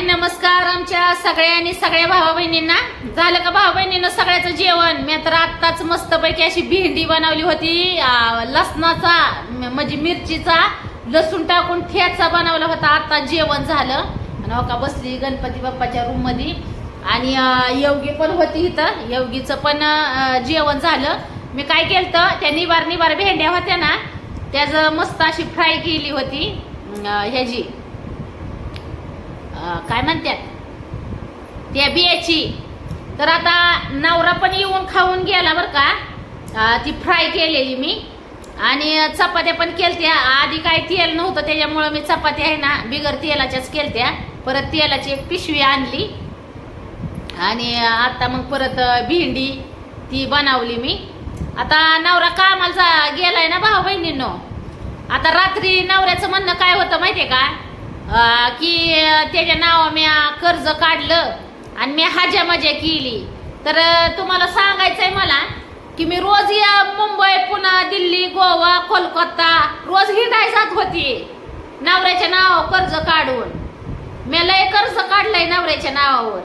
हाय नमस्कार आमच्या सगळ्यांनी सगळ्या भावा बहिणींना झालं का भावा बहिणींना सगळ्याचं जेवण? मी तर आत्ताच मस्तपैकी अशी भेंडी बनवली होती लसणाचा म्हणजे मिरचीचा लसूण टाकून ठेचा बनवला होता. आता जेवण झालं. आणि हो का बसली गणपती बाप्पाच्या रूममध्ये आणि योगी पण होती इथं. योगीचं पण जेवण झालं. मी काय केलं त्या निवार निवार भेंड्या होत्या ना त्याचं मस्त अशी फ्राय केली होती ह्याची. काय म्हणतात? त्या बियाची. तर आता नवरा पण येऊन खाऊन गेला बरं का. ती फ्राय केलेली मी. आणि चपात्या पण केलत्या. आधी काय तेल नव्हतं त्याच्यामुळं मी चपात्या आहे ना बिगर तेलाच्याच केलत्या. परत तेलाची एक पिशवी आणली. आणि आता मग परत भेंडी ती बनवली मी. आता नवरा कामाला जा गेलाय ना भाऊ बहिणींनो आता रात्री नवऱ्याचं म्हणणं काय होतं माहितीये का? की त्याच्या नावा मी कर्ज काढलं आणि मी हाज्या मजा केली. तर तुम्हाला तुम्हाला सांगायचंय मला की मी रोज या मुंबई पुणे दिल्ली गोवा कोलकाता रोज हिंडाय जात होती नवऱ्याच्या नावावर कर्ज काढून. मी लय कर्ज काढलंय नवऱ्याच्या नावावर.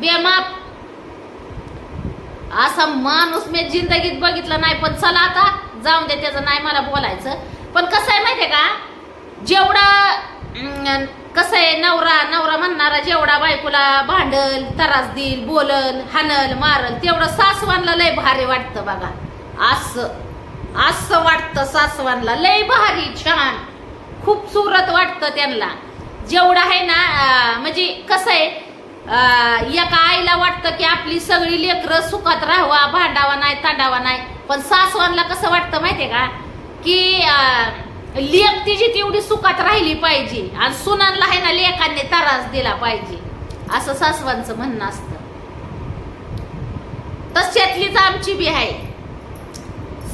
बेमाप. असा माणूस मी जिंदगीत बघितला नाही पण चला आता जाऊन दे त्याचं नाही मला बोलायचं. पण कसं आहे माहितीये का? जेवढा कसं आहे नवरा नवरा म्हणणारा जेवढा बायकोला भांडल त्रास देईल बोलल हानल मारल तेवढं सासवानला लय भारी वाटतं बघा. असं असं वाटतं सासवानला लय भारी छान. खूप सुरत वाटतं त्यांना. जेवढं आहे ना म्हणजे कसं आहे एका आईला वाटतं की आपली सगळी लेकरं सुखात राहावा भांडावा नाही तांडावा नाही. पण सासवानला कसं वाटतं माहितीये का? की आ, लेख तिची तेवढी सुखात राहिली पाहिजे. आणि सुनांना आहे ना लेखांनी त्रास दिला पाहिजे. असं सासवांचं म्हणणं असतं. तशातलीच आमची बी आहे.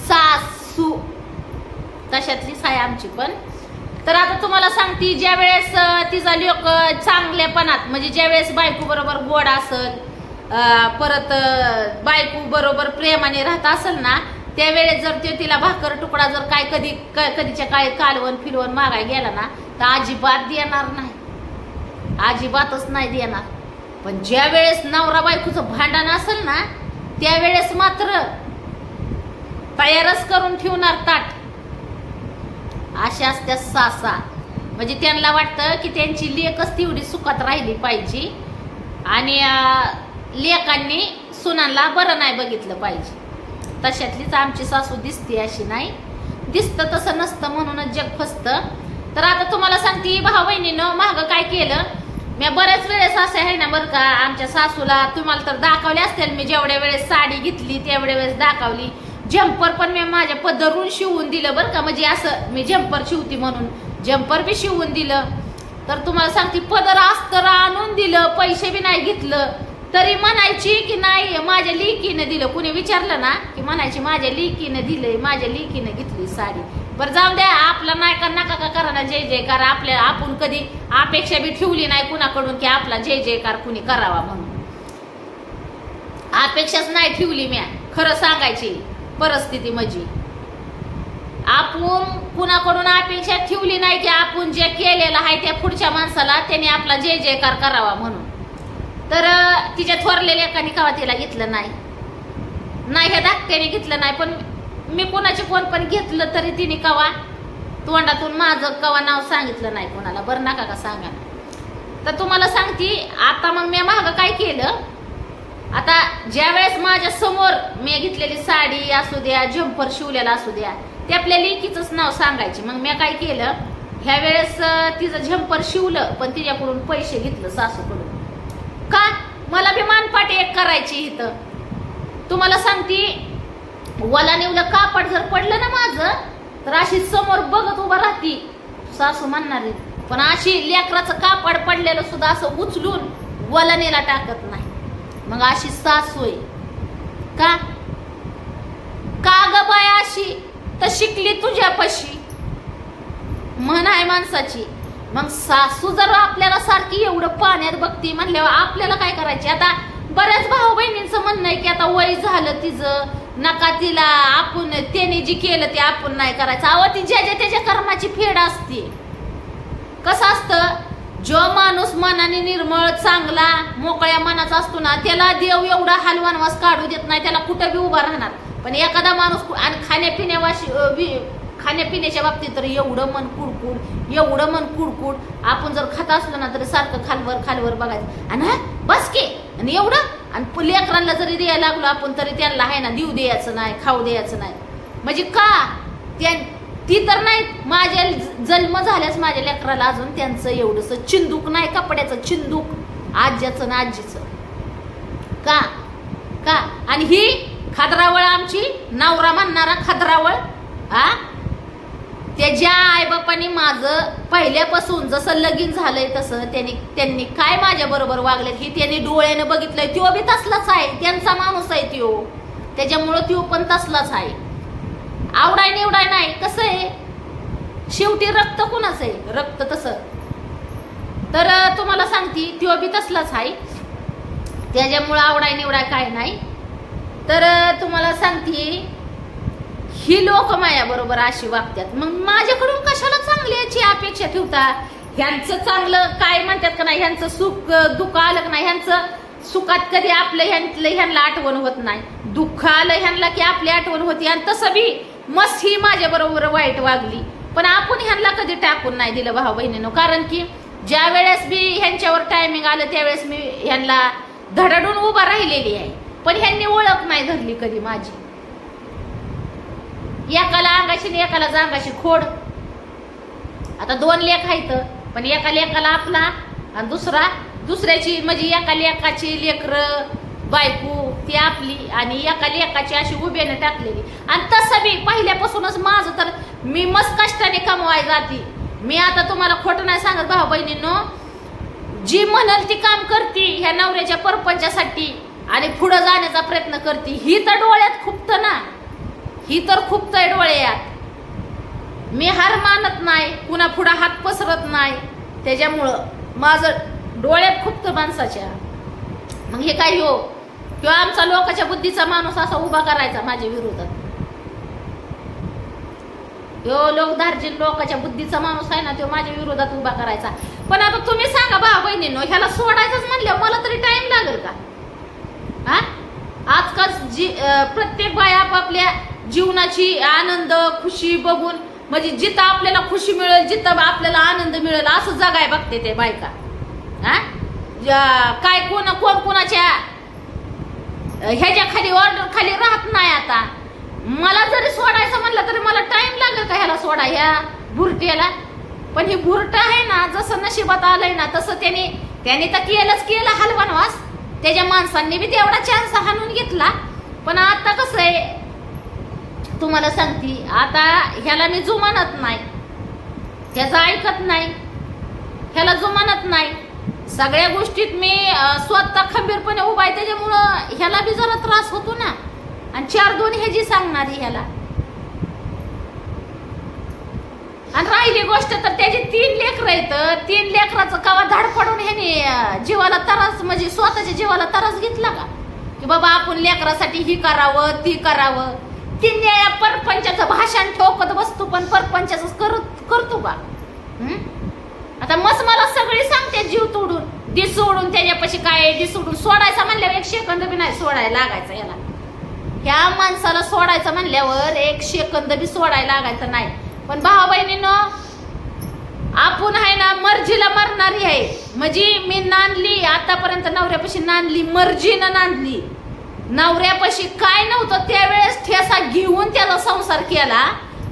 सासू. तशातलीच आहे आमची पण. तर आता तुम्हाला सांगते ज्या वेळेस तिचा लोक चांगल्यापणात म्हणजे ज्या वेळेस बायको बरोबर गोड असल परत बायको बरोबर प्रेमाने राहत असेल ना त्यावेळेस जर ते तिला भाकर तुकडा जर काय कधी क- कधीच्या काय कालवण फिरवण मागाय गेला ना तर अजिबात देणार नाही. अजिबातच नाही देणार. पण ज्या वेळेस नवरा बायकोचं भांडण असेल ना त्यावेळेस मात्र तयारच करून ठेवणार ताट. अशा असत्या सासा. म्हणजे त्यांना वाटतं की त्यांची लेकच तेवढी सुखात राहिली पाहिजे. आणि लेकांनी सुनांना बरं नाही बघितलं पाहिजे. तशातलीच आमची सासू दिसते अशी नाही. दिसतं तसं नसतं म्हणूनच जग फसतं. तर आता तुम्हाला सांगते भाऊ बहिणीनं मागं काय केलं? मी बऱ्याच वेळेस असं आहे ना बरं का आमच्या सासूला तुम्हाला तर दाखवले असतील मी जेवढ्या वेळेस साडी घेतली तेवढ्या वेळेस दाखवली. जम्पर पण मी माझ्या पदरून शिवून दिलं बरं का म्हणजे असं मी जम्पर शिवती म्हणून. जम्पर बी शिवून दिलं. तर तुम्हाला सांगते पदर अस्तर आणून दिलं पैसे बी नाही घेतलं. तरी म्हणायची की नाही माझ्या लिकीनं दिलं. कुणी विचारलं ना की म्हणायची माझ्या लिकीनं दिलंय माझ्या लिकीनं घेतली साडी. बरं जाऊ द्या आपला नाही का नका का करा ना जय जयकार आपल्या आपण कधी अपेक्षा बी ठेवली नाही कुणाकडून की आपला जय जयकार कुणी करावा म्हणून. अपेक्षाच नाही ठेवली म्या खरं सांगायची परिस्थिती माझी. आपण कुणाकडून अपेक्षा ठेवली नाही की आपण जे केलेलं आहे त्या पुढच्या माणसाला त्याने आपला जय जयकार करावा म्हणून. तर तिच्या थोरलेल्या एकाने कवा तिला घेतलं नाही. नाही ह्या धाकट्याने घेतलं नाही पण मी कोणाचे कोण पण घेतलं तरी तिने कवा तोंडातून माझं कवा नाव सांगितलं नाही कोणाला. बरं नका का सांगा. तर तुम्हाला सांगते आता मग मी मागं काय केलं? आता ज्या वेळेस माझ्यासमोर मी घेतलेली साडी असू द्या झंपर शिवलेला असू द्या ते आपल्या लेकीचंच नाव सांगायचे. मग मी काय केलं? ह्या वेळेस तिचं झंपर शिवलं पण तिच्याकडून पैसे घेतलं सासूकडून. मला बी मानपाट एक करायची इथं. तुम्हाला सांगते वला नेवलं कापड जर पडलं ना माझं तर अशी समोर बघत उभं राहती. सासू म्हणणारी पण अशी लेकराचं कापड पडलेलं सुद्धा असं उचलून वलनेला टाकत नाही. मग अशी सासू आहे. का? का ग बाय अशी? तर शिकली तुझ्यापाशी. म्हण आहे माणसाची. मग सासू जर आपल्याला सारखी एवढं पाण्यात बघती म्हणल्यावर आपल्याला काय करायचे? आता बऱ्याच भाऊ बहिणींचं म्हणणं आहे की आता वय झालं तिचं नका तिला आपण त्याने जे केलं ते आपण नाही करायचं. अहो ती ज्या ज्या त्याच्या कर्माची फेड असते. कसं असतं? जो माणूस मनाने निर्मळ चांगला मोकळ्या मनाचा असतो ना त्याला देव एवढा हलवानवास काढू देत नाही त्याला कुठं बी उभा राहणार. पण एखादा माणूस आणि खाण्यापिण्यावाशी अं, वि- खाण्यापिण्याच्या बाबतीत तर एवढं मन कुडकुड एवढं मन कुडकुड. आपण जर खात असलो ना तरी सारखं खालवर खालवर बघायचं. आणि हा, बस के. आणि एवढं. आणि प- लेकरांना जरी द्यायला लागलो आपण तरी त्यांना आहे ना देऊ द्यायचं नाही खाऊ द्यायचं नाही. म्हणजे का? त्या ती तर नाही माझ्या ज- जन्म झाल्यास माझ्या लेकराला अजून त्यांचं एवढंसं चिंदूक नाही कपड्याचं चिंदूक. आज्याचं ना आजीचं. का? का? आणि ही खादरावळ आमची नवरा म्हणणारा खादरावळ हा? त्याच्या आईबापांनी माझं पहिल्यापासून जसं लगीन झालंय तसं त्यांनी त्यांनी काय माझ्या बरोबर वागलेत की त्यांनी डोळ्यानं बघितलंय. तो बी तसलाच आहे. त्यांचा माणूस आहे त्यो. त्याच्यामुळं त्यो पण तसलाच आहे. आवडाय निवडाय नाही. कसं आहे? शेवटी रक्त कोणाचं आहे? रक्त तसं. तर तुम्हाला सांगते त्यो बी तसलाच आहे. त्याच्यामुळं आवडाय निवडाय काय नाही. तर तुम्हाला सांगते ही लोक माझ्याबरोबर अशी वागतात. मग माझ्याकडून कशाला चांगल्याची अपेक्षा ठेवता? ह्यांचं चांगलं काय म्हणतात का नाही? ह्यांचं सुख दुःख आलं का नाही? ह्यांचं सुखात कधी आपलं ह्यांतलं ह्यांना आठवण होत नाही. दुःख आलं ह्यांना की आपली आठवण होती आणि तसं बी मस्त ही माझ्याबरोबर वाईट वागली. पण आपण ह्यांना कधी टाकून नाही दिलं भाऊ बहिणीनं. कारण की ज्या वेळेस मी ह्यांच्यावर टायमिंग आलं त्यावेळेस मी ह्यांना धडडून उभा राहिलेली आहे. पण ह्यांनी ओळख नाही धरली कधी माझी. एकाला अंगाशी आणि एकाला जांगाशी खोड. आता दोन लेख आहेत पण एका लेखाला आपला आणि दुसरा दुसऱ्याची म्हणजे एका लेखाची लेकर बायको ती आपली आणि एका लेखाची अशी उभ्याने टाकलेली. आणि तसं मी पहिल्यापासूनच माझं तर मी मस्त कष्टाने कमवाय जाते. मी आता तुम्हाला खोटं नाही सांगत भाऊ बहिणींनो. जी म्हणाल ती काम करते ह्या नवऱ्याच्या परपंचासाठी आणि पुढं जाण्याचा प्रयत्न करते. ही तर डोळ्यात खुपत ना. ही तर खूप डोळ्यात मी हार मानत नाही कुणा पुढं हात पसरत नाही. त्याच्यामुळं माझं डोळ्यात तर माणसाच्या. मग हे काय हो? किंवा आमचा लोकाच्या बुद्धीचा माणूस असा उभा करायचा माझ्या विरोधात यो लोक धार्जिन लोकाच्या बुद्धीचा माणूस आहे ना तो माझ्या विरोधात उभा करायचा. पण आता तुम्ही सांगा भाऊ बहिणींनो ह्याला सोडायचंच म्हणलं मला तरी टाइम लागेल का? हा आजकाल जी प्रत्येक बाय आपापल्या जीवनाची आनंद खुशी बघून म्हणजे जिथं आपल्याला खुशी मिळेल जिथं आपल्याला आनंद मिळेल असं जगाय बघते ते बायका. हा? काय कोण कोण कोणाच्या ह्याच्या खाली ऑर्डर खाली राहत नाही आता. मला जरी सोडायचं म्हणलं तरी मला टाइम लागेल का ह्याला सोडा ह्या भुरट्याला? पण हे भुरट आहे ना जसं नशिबात आलंय ना तसं त्याने त्याने तर केलंच केलं हलवानवास त्याच्या माणसांनी बी तेवढा चान्स हाणून घेतला. पण आता कसं आहे तुम्हाला सांगते आता ह्याला मी जुमानत नाही. ह्याचं ऐकत नाही. ह्याला जुमानत नाही. सगळ्या गोष्टीत मी स्वतः खंबीरपणे उभा आहे त्याच्यामुळं ह्याला बी जरा त्रास होतो ना. आणि चार दोन ह्याची सांगणारी ह्याला. आणि राहिली गोष्ट तर त्याची तीन लेकर आहेत. तीन लेकराचं कवा धाड पडून ह्याने जीवाला त्रास म्हणजे स्वतःच्या जीवाला त्रास घेतला का? की बाबा आपण लेकरासाठी ही करावं ती करावं. तीन परपंचाचं भाषण ठोकत बसतो पण परपंचाच करत करतो का? आता मस मला सगळी सांगते जीव तोडून. दी सोडून त्याच्यापाशी काय दिस दी सोडून सोडायचा म्हणल्यावर एक सेकंद बी नाही सोडायला लागायचा याला. ह्या माणसाला सोडायचं म्हणल्यावर एक सेकंद बी सोडायला लागायचं नाही. पण भाऊ बहिणीनं आपण आहे ना मर्जीला मरणारी आहे. म्हणजे मी नांदली आतापर्यंत नवऱ्यापाशी नांदली मर्जीनं नांदली. नवऱ्यापाशी काय नव्हतं त्यावेळेस ठेसा घेऊन त्याचा संसार केला.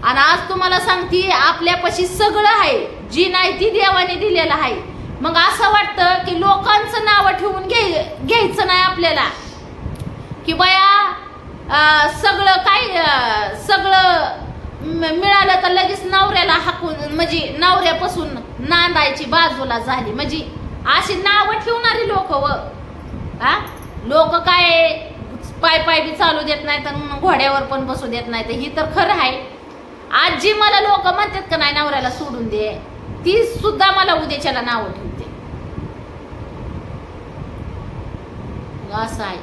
आणि आज तुम्हाला सांगते आपल्यापाशी सगळं आहे जी नाही ती देवाने दिलेलं आहे. मग असं वाटतं की लोकांचं नाव ठेवून घे घ्यायचं नाही आपल्याला. की बया सगळं काय सगळं मिळालं तर लगेच नवऱ्याला हाकून म्हणजे नवऱ्यापासून नांदायची बाजूला झाली. म्हणजे अशी नावं ठेवणारी लोक व लोक काय पाय पाय बी चालू देत नाही तर घोड्यावर पण बसू देत नाही तर ही तर खरं आहे. आज जी मला लोक म्हणतात का नाही नवऱ्याला सोडून दे. ती सुद्धा मला उद्याच्याला नावं ठेवते. असं आहे.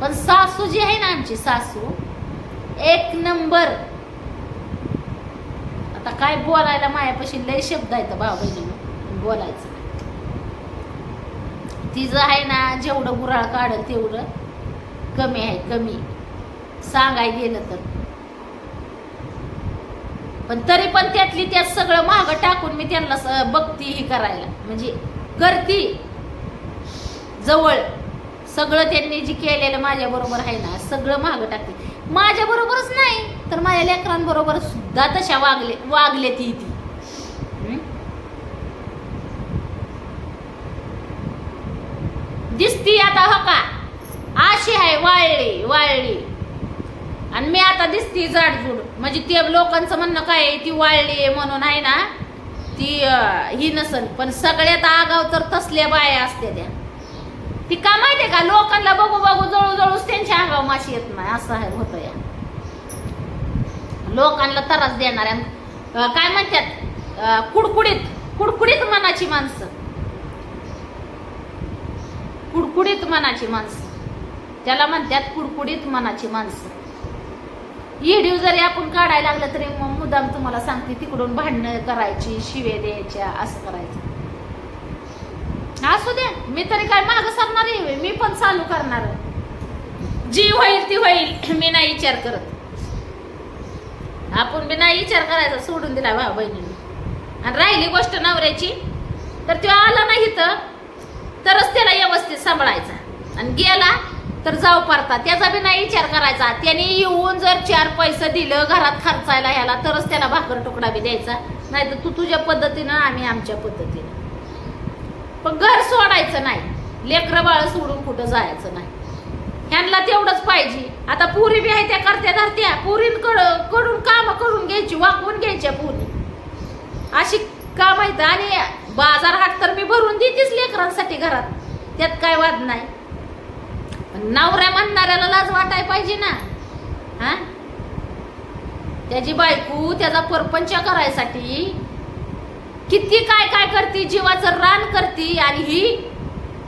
पण सासू जी आहे ना आमची सासू एक नंबर. आता काय बोलायला मायापाशी लय शब्द आहेत भाऊ बहिणी. बोलायचं. तिचं आहे ना जेवढं गुराळ काढल तेवढं कमी आहे कमी. सांगाय गेलं तर पण तरी पण त्यातली त्यात सगळं महाग टाकून मी त्यांना बघती ही करायला. म्हणजे करती. जवळ. सगळं त्यांनी जे केलेलं माझ्याबरोबर आहे ना सगळं महाग टाकते. माझ्या बरोबरच नाही तर माझ्या लेकरांबरोबर सुद्धा तशा वागले वागले ती ती. दिसती आता हो का? अशी आहे वाळली वाळली. आणि मी आता दिसती जाडजूड. म्हणजे ते लोकांचं म्हणणं काय आहे, ती वाळली आहे म्हणून आहे ना ती ही नसल पण सगळ्यात आगाव तर तसल्या बाया असते त्या. ती का माहितीये का? लोकांना बघू बघू जळू जळूच त्यांच्या आगाव माशी येत नाही. असं आहे होतं या लोकांना त्रास देणाऱ्या काय म्हणतात? कुडकुडीत कुडकुडीत मनाची माणसं. कुडकुडीत मनाची माणसं. त्याला म्हणतात कुडकुडीत मनाची माणसं. व्हिडिओ जरी आपण काढायला लागलं तरी मग मुद्दाम तुम्हाला सांगते तिकडून भांडणं करायची शिवे द्यायच्या असं करायचं. असू द्या मी तरी काय माग सरणार आहे मी पण चालू करणार जी होईल ती होईल मी नाही विचार करत. आपण बी नाही विचार करायचा सोडून दिला भाऊ बहिणीने. आणि राहिली गोष्ट नवऱ्याची तर तो आला नाही तर तरच त्याला व्यवस्थित सांभाळायचा. आणि गेला तर जाऊ पारता. त्याचा बी नाही विचार करायचा. त्याने येऊन जर चार पैसे दिलं घरात खर्चायला ह्याला तरच त्याला भाकर तुकडा बी द्यायचा. नाही तर तू तुझ्या पद्धतीनं आम्ही आमच्या पद्धतीनं. पण घर सोडायचं नाही. लेकरं बाळ सोडून कुठं जायचं नाही. ह्यांना तेवढंच पाहिजे. आता पुरी बी आहे त्या करत्या धरत्या. पुरींकडं कडून कामं करून घ्यायची वाकवून घ्यायच्या पुरी. अशी काम आहेत. आणि बाजार हाट तर मी भरून देतेच लेकरांसाठी घरात. त्यात काय वाद नाही. नवऱ्या म्हणणाऱ्याला लाज वाटाय पाहिजे ना. हा? त्याची बायको त्याचा परपंच करायसाठी किती काय काय करते जीवाचं रान करते आणि ही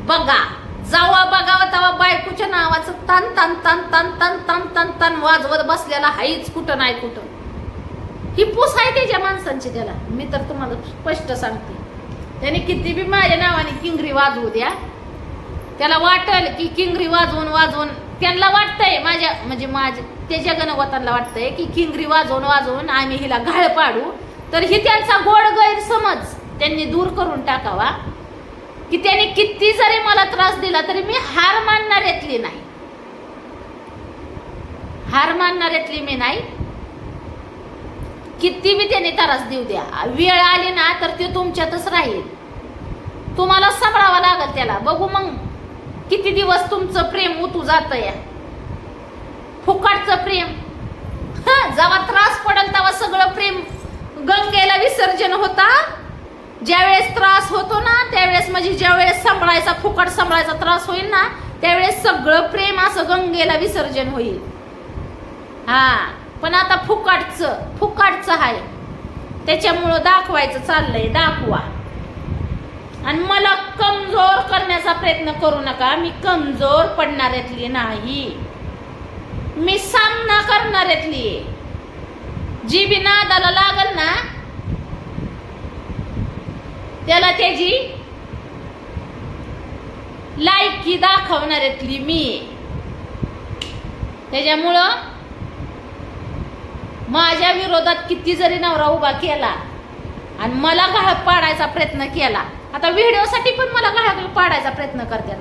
बघा जावा बघावा तवा बायकोच्या नावाचं तन तन तन तन तन तन तन तन वाजवत बसलेला हाईच कुठं नाही कुठं. ही पूस आहे त्याच्या माणसांची त्याला. मी तर तुम्हाला स्पष्ट सांगते. त्याने किती बी माझ्या नावाने किंगरी वाजवू द्या. त्याला वाटल की किंगरी वाजवून वाजवून त्यांना वाटतंय माझ्या म्हणजे माझ्या त्याच्या गणवतांना वाटतंय की किंगरी वाजवून वाजवून आम्ही हिला घाळ पाडू तर ही त्यांचा गोड गैरसमज त्यांनी दूर करून टाकावा की त्याने किती जरी मला त्रास दिला तरी मी हार मानणाऱ्यातली नाही. हार मानणाऱ्यातली मी नाही. किती मी त्याने त्रास देऊ द्या. वेळ आली ना तर ते तुमच्यातच राहील. तुम्हाला सांभाळावं लागेल त्याला. बघू मग. किती दिवस तुमचं प्रेम उतू जात या फुकाटचं प्रेम. जेव्हा त्रास पडेल तेव्हा सगळं प्रेम गंगेला विसर्जन होता. ज्यावेळेस त्रास होतो ना त्यावेळेस म्हणजे ज्यावेळेस सांभाळायचा फुकट सांभाळायचा त्रास होईल ना त्यावेळेस सगळं प्रेम असं गंगेला विसर्जन होईल. हा पण आता फुकाटचं फुकाटचं आहे. त्याच्यामुळं दाखवायचं चाललंय दाखवा. आणि मला कमजोर करण्याचा प्रयत्न करू नका. मी कमजोर पडणाऱ्यातली नाही. मी सामना करणाऱ्यातली. जी बी नादाला लागल ना त्याला त्याची लायकी दाखवणाऱ्यातली मी. त्याच्यामुळं माझ्या विरोधात किती जरी नवरा उभा केला आणि मला घाळ पाडायचा प्रयत्न केला आता व्हिडिओसाठी पण मला घाळ पाडायचा प्रयत्न करतात.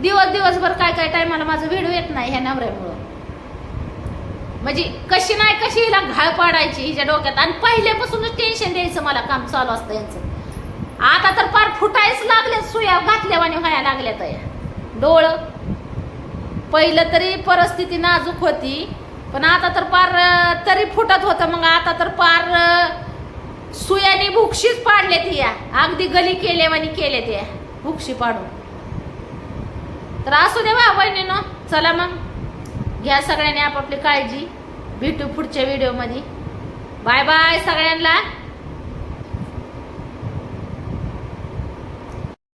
दिवस दिवसभर काय काय टायमाला माझा व्हिडिओ येत नाही ह्या नवऱ्यामुळं. म्हणजे कशी नाही कशी हिला घाळ पाडायची हिच्या डोक्यात. आणि पहिल्यापासूनच टेन्शन द्यायचं मला काम चालू असतं यांचं. आता तर फार फुटायच लागले सुया घातल्यावाने व्हायला लागल्या तर डोळ. पहिलं तरी परिस्थिती नाजूक होती. पण आता तर पार तरी फुटत होतं. मग आता तर पार सुयानी भुक्षीच पाडले ती या. अगदी गली केले म्हणे केले ते भुक्षी पाडून. तर असू दे बा बहिणीनं चला मग. घ्या सगळ्यांनी आपापली काळजी. भेटू पुढच्या व्हिडिओमध्ये बाय बाय सगळ्यांना.